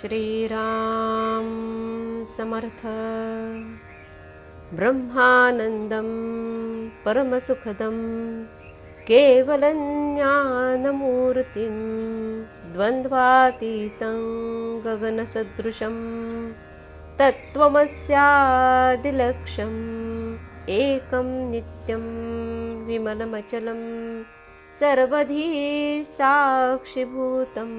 श्रीराम समर्थ। ब्रह्मानन्दं परमसुखदं केवलं ज्ञानमूर्तिं द्वन्द्वातीतं गगनसदृशं तत्त्वमस्यादिलक्ष्यम् एकं नित्यं विमलमचलं सर्वधी साक्षिभूतम्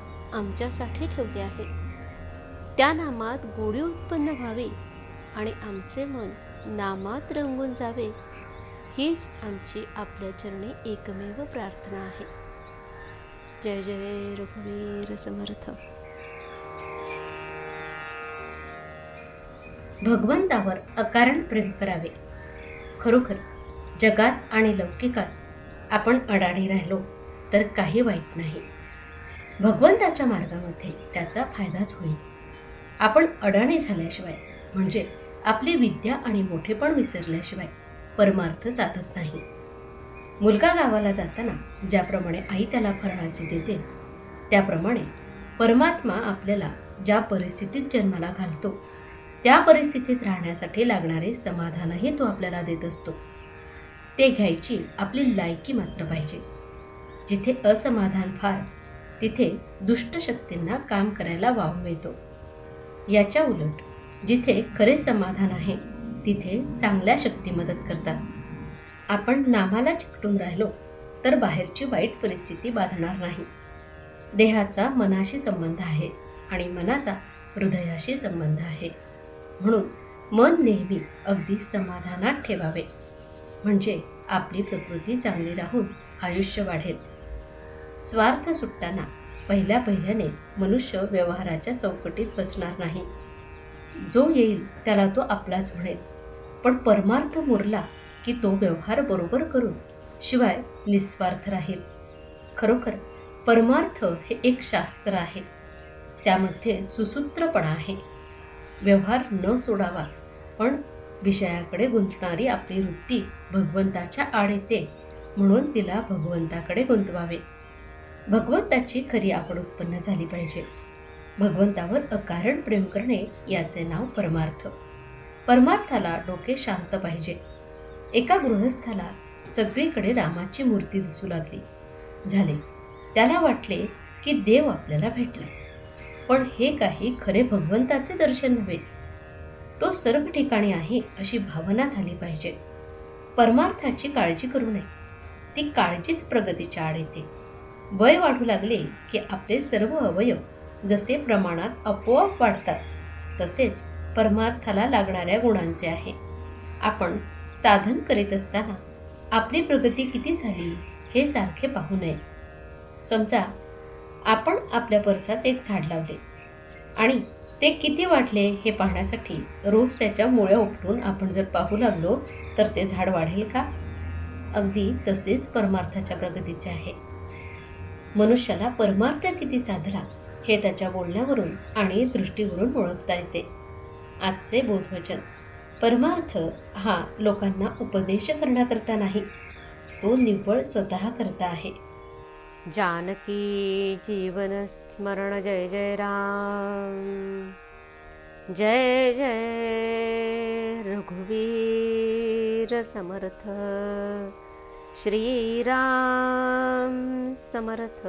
आमच्यासाठी ठेवले आहे. त्या नामात गोडी उत्पन्न व्हावी आणि आमचे मन नामात रंगून जावे हीच आमची आपल्या चरणी एकमेव प्रार्थना आहे. जय जय रघुवीर समर्थ. भगवंतावर अकारण प्रेम करावे. खरोखर जगात आणि लौकिकात आपण अडाणी राहिलो तर काही वाईट नाही. भगवंताच्या मार्गामध्ये त्याचा फायदाच होईल. आपण अडाणी झाल्याशिवाय म्हणजे आपली विद्या आणि मोठेपण विसरल्याशिवाय परमार्थ साधत नाही. मुलगा गावाला जाताना ज्याप्रमाणे आई त्याला फराळाचे देते त्याप्रमाणे परमात्मा आपल्याला ज्या परिस्थितीत जन्माला घालतो त्या परिस्थितीत राहण्यासाठी लागणारे समाधानही तो आपल्याला देत असतो. ते घ्यायची आपली लायकी मात्र पाहिजे. जिथे असमाधान फार तिथे दुष्ट शक्तींना काम करायला वाव मिळतो. याच्या उलट जिथे खरे समाधान आहे तिथे चांगल्या शक्ती मदत करतात. आपण नामाला चिकटून राहिलो तर बाहेरची वाईट परिस्थिती बाधणार नाही. देहाचा मनाशी संबंध आहे आणि मनाचा हृदयाशी संबंध आहे. म्हणून मन नेहमी अगदी समाधानात ठेवावे. म्हणजे आपली प्रकृती चांगली राहून आयुष्य वाढेल. स्वार्थ सुटताना पहिल्या पहिल्याने मनुष्य व्यवहाराच्या चौकटीत बसणार नाही. जो येईल त्याला तो आपलाच म्हणेल. पण परमार्थ मुरला की तो व्यवहार बरोबर करून शिवाय निस्वार्थ राहील. खरोखर परमार्थ हे एक शास्त्र आहे. त्यामध्ये सुसूत्रपणा आहे. व्यवहार न सोडावा पण विषयाकडे गुंतणारी आपली वृत्ती भगवंताच्या आड येते म्हणून तिला भगवंताकडे गुंतवावे. भगवंताची खरी आपण उत्पन्न झाली पाहिजे. भगवंतावर अकारण प्रेम करणे याचे नाव परमार्थ. परमार्थाला डोके शांत पाहिजे. एका गृहस्थाला सगळीकडे रामाची मूर्ती दिसू लागली. झाले. त्याला वाटले की देव आपल्याला भेटला. पण हे काही खरे भगवंताचे दर्शन नव्हे. तो सर्व ठिकाणी आहे अशी भावना झाली पाहिजे. परमार्थाची काळजी करू नये. ती काळजीच प्रगतीच्या आड येते. वय वाढू लागले की आपले सर्व अवयव जसे प्रमाणात आपोआप वाढतात तसेच परमार्थाला लागणाऱ्या गुणांचे आहे. आपण साधन करीत असताना आपली प्रगती किती झाली हे सारखे पाहू नये. समजा आपण आपल्या परसात एक झाड लावले आणि ते किती वाढले हे पाहण्यासाठी रोज त्याच्या मुळ्या उपटून आपण जर पाहू लागलो तर ते झाड वाढेल का? अगदी तसेच परमार्थाच्या प्रगतीचे आहे. मनुष्याला परमार्थ किती साधला हे त्याच्या बोलण्यावरून आणि दृष्टीवरून ओळखता येते. आजचे बोधवचन. परमार्थ हा लोकांना उपदेश करण्याकरता नाही तो निव्वळ स्वतः करता आहे. जानकी जीवन स्मरण जय जय राम. जय जय रघुवीर समर्थ. श्रीराम समर्थ